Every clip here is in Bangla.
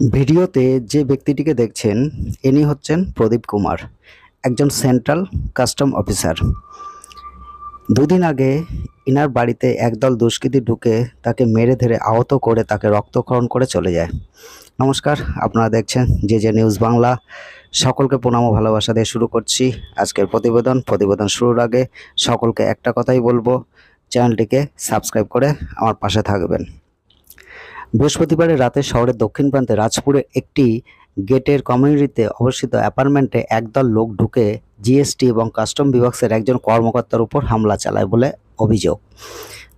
ভিডিওতে যে ব্যক্তিটিকে দেখছেন, ইনি হচ্ছেন প্রদীপ কুমার, একজন সেন্ট্রাল কাস্টম অফিসার। দুদিন আগে ইনার বাড়িতে একদল দুষ্কৃতী ঢুকে তাকে মেরে ধরে আহত করে তাকে রক্তক্ষরণ করে চলে যায়। নমস্কার, আপনারা দেখছেন যে যে নিউজ বাংলা। সকলকে প্রণাম ও ভালোবাসা দিয়ে শুরু করছি আজকের প্রতিবেদন। প্রতিবেদন শুরুর আগে সকলকে একটা কথাই বলব, চ্যানেলটিকে সাবস্ক্রাইব করে আমার পাশে থাকবেন। বৃহস্পতিবারের রাতে শহরের দক্ষিণ প্রান্তে রাজপুরের একটি গেটের কমিউনিটিতে অবস্থিত অ্যাপার্টমেন্টে একদল লোক ঢুকে জিএসটি এবং কাস্টম বিভাগের একজন কর্মকর্তার উপর হামলা চালায় বলে অভিযোগ।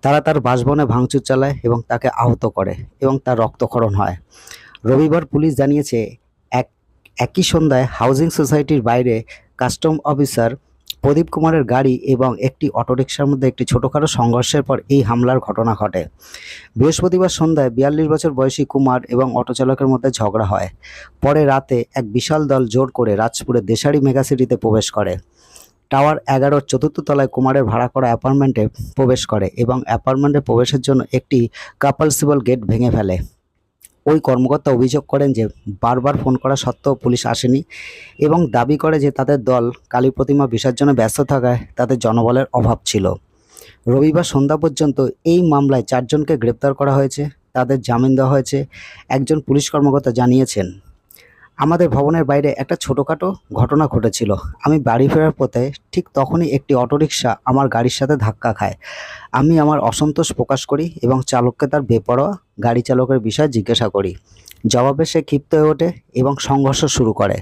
তারা তার বাসভবনে ভাঙচুর চালায় এবং তাকে আহত করে এবং তার রক্তক্ষরণ হয়। রবিবার পুলিশ জানিয়েছে, এক, একই সন্ধ্যায় হাউজিং সোসাইটির বাইরে কাস্টম অফিসার প্রদীপ কুমারের গাড়ি এবং একটি অটোরিকশার মধ্যে একটি ছোটোখাটো সংঘর্ষের পর এই হামলার ঘটনা ঘটে। বৃহস্পতিবার সন্ধ্যায় বিয়াল্লিশ বছর বয়সী কুমার এবং অটো চালকের মধ্যে ঝগড়া হয়। পরে রাতে এক বিশাল দল জোর করে রাজপুরের দেশারি মেগাসিটিতে প্রবেশ করে। টাওয়ার এগারোর চতুর্থ তলায় কুমারের ভাড়া করা অ্যাপার্টমেন্টে প্রবেশ করে এবং অ্যাপার্টমেন্টে প্রবেশের জন্য একটি কাপালসিবল গেট ভেঙে ফেলে। ওই কর্মকর্তা অভিযোগ করেন যে বারবার ফোন করা সত্ত্বেও পুলিশ আসেনি এবং দাবি করে যে তাদের দল কালী প্রতিমা বিসর্জনে ব্যস্ত থাকায় তাদের জনবলের অভাব ছিল। রবিবার সন্ধ্যা পর্যন্ত এই মামলায় চারজনকে গ্রেপ্তার করা হয়েছে, তাদের জামিন দেওয়া হয়েছে, একজন পুলিশ কর্মকর্তা জানিয়েছেন। আমাদের ভবনের বাইরে একটা ছোটোখাটো ঘটনা ঘটেছিল। আমি বাড়ি ফেরার পথে ঠিক তখনই একটি অটোরিকশা আমার গাড়ির সাথে ধাক্কা খায়। আমি আমার অসন্তোষ প্রকাশ করি এবং চালককে তার বেপরোয়া গাড়ি চালকের বিষয়ে জিজ্ঞাসা করি। জবাবে সে ক্ষিপ্ত হয়ে ওঠে এবং সংঘর্ষ শুরু করে।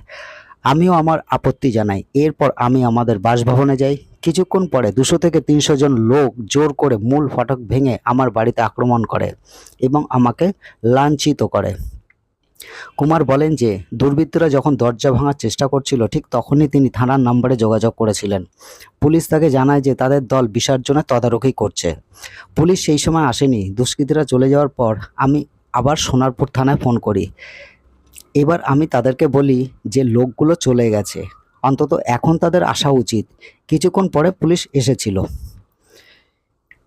আমিও আমার আপত্তি জানাই। এরপর আমি আমাদের বাসভবনে যাই। কিছুক্ষণ পরে দুশো থেকে তিনশো জন লোক জোর করে মূল ফটক ভেঙে আমার বাড়িতে আক্রমণ করে এবং আমাকে লাঞ্ছিত করে। কুমার বলেন যে, দুর্বৃত্তরা যখন দরজা ভাঙার চেষ্টা করছিল, ঠিক তখনই তিনি থানার নম্বরে যোগাযোগ করেছিলেন। পুলিশ তাকে জানায় যে, তাদের দল বিসর্জনের তদারকি করছে। পুলিশ সেই সময় আসেনি। দুষ্কৃতীরা চলে যাওয়ার পর আমি আবার সোনারপুর থানায় ফোন করি। এবার আমি তাদেরকে বলি যে, লোকগুলো চলে গেছে। অন্তত এখন তাদের আসা উচিত। কিছুক্ষণ পরে পুলিশ এসেছিল।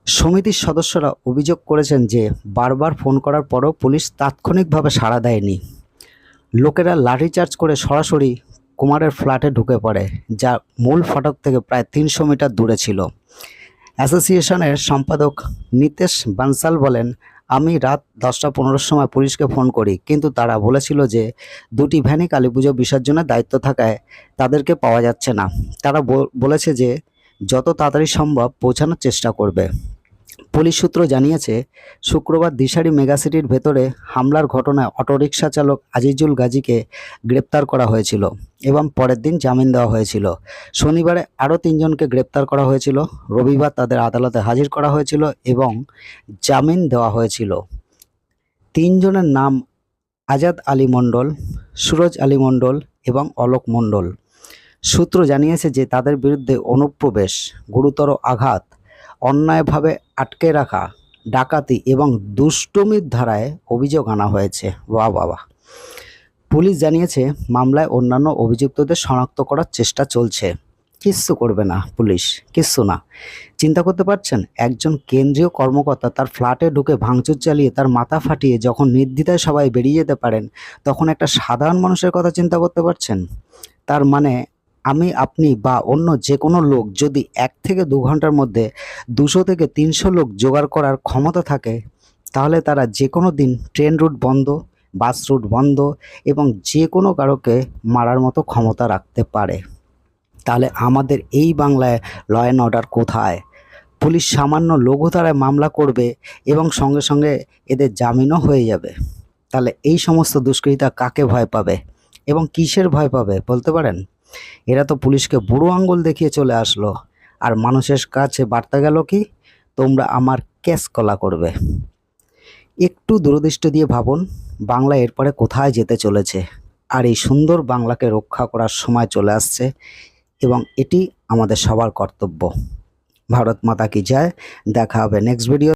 সমিতির সদস্যরা অভিযোগ করেছেন যে বারবার ফোন করার পরও পুলিশ তাৎক্ষণিকভাবে সাড়া দেয়নি। লোকেরা লাঠিচার্জ করে সরাসরি কুমারের ফ্ল্যাটে ঢুকে পড়ে যা মূল ফটক থেকে প্রায় তিনশো মিটার দূরে ছিল। অ্যাসোসিয়েশনের সম্পাদক নিতেশ বানসাল বলেন, আমি রাত দশটা পনেরোর সময় পুলিশকে ফোন করি, কিন্তু তারা বলেছিল যে দুটি ভ্যানই কালী পুজো বিসর্জনের দায়িত্ব থাকায় তাদেরকে পাওয়া যাচ্ছে না। তারা বল- বলেছে যে যত তাড়াতাড়ি সম্ভব পৌঁছানোর চেষ্টা করবে। পুলিশ সূত্র জানিয়েছে, শুক্রবার দিশারি মেগাসিটির ভেতরে হামলার ঘটনায় অটোরিকশা চালক আজিজুল গাজীকে গ্রেপ্তার করা হয়েছিল এবং পরের দিন জামিন দেওয়া হয়েছিল। শনিবারে আরও তিনজনকে গ্রেপ্তার করা হয়েছিল, রবিবার তাদের আদালতে হাজির করা হয়েছিল এবং জামিন দেওয়া হয়েছিল। তিনজনের নাম আজাদ আলী মণ্ডল, সুরজ আলী মণ্ডল এবং অলোক মণ্ডল। সূত্র জানিয়েছে যে তাদের বিরুদ্ধে অনুপ্রবেশ, গুরুতর আঘাত অন্যায়ভাবে আটকে রাখা ডাকাতি এবং দুষ্টমির ধারায় অভিযোগ আনা হয়েছে। বাহ বাবা পুলিশ জানিয়েছে, মামলায় অন্যান্য অভিযুক্তদের শনাক্ত করার চেষ্টা চলছে। কিচ্ছু করবে না পুলিশ, কিচ্ছু না। চিন্তা করতে পারছেন? একজন কেন্দ্রীয় কর্মকর্তা তার ফ্ল্যাটে ঢুকে ভাঙচুর চালিয়ে তার মাথা ফাটিয়ে যখন নির্দ্বিধায় সবাই বেরিয়ে যেতে পারেন, তখন একটা সাধারণ মানুষের কথা চিন্তা করতে পারছেন? তার মানে আমি, আপনি বা অন্য যে কোনো লোক যদি এক থেকে দু ঘণ্টার মধ্যে দুশো থেকে তিনশো লোক জোগাড় করার ক্ষমতা থাকে, তাহলে তারা যে কোনো দিন ট্রেন রুট বন্ধ, বাস রুট বন্ধ এবং যে কোনো কারোকে মারার মতো ক্ষমতা রাখতে পারে। তাহলে আমাদের এই বাংলায় ল অ্যান্ড অর্ডার কোথায়? পুলিশ সামান্য লঘুধারায় মামলা করবে এবং সঙ্গে সঙ্গে এদের জামিনও হয়ে যাবে। তাহলে এই সমস্ত দুষ্কৃতা কাকে ভয় পাবে এবং কিসের ভয় পাবে বলতে পারেন? এরা তো পুলিশকে বুড়ো আঙ্গুল দেখিয়ে চলে আসলো। আর মানুষের কাছে বার্তা গেল কি, তোমরা আমার ক্যাশ কলা করবে। একটু দূরদৃষ্টি দিয়ে ভাবুন, বাংলা এরপরে কোথায় যেতে চলেছে। আর এই সুন্দর বাংলাকে রক্ষা করার সময় চলে আসছে, এবং এটি আমাদের সবার কর্তব্য। ভারত মাতা কি যায় দেখা হবে নেক্সট ভিডিও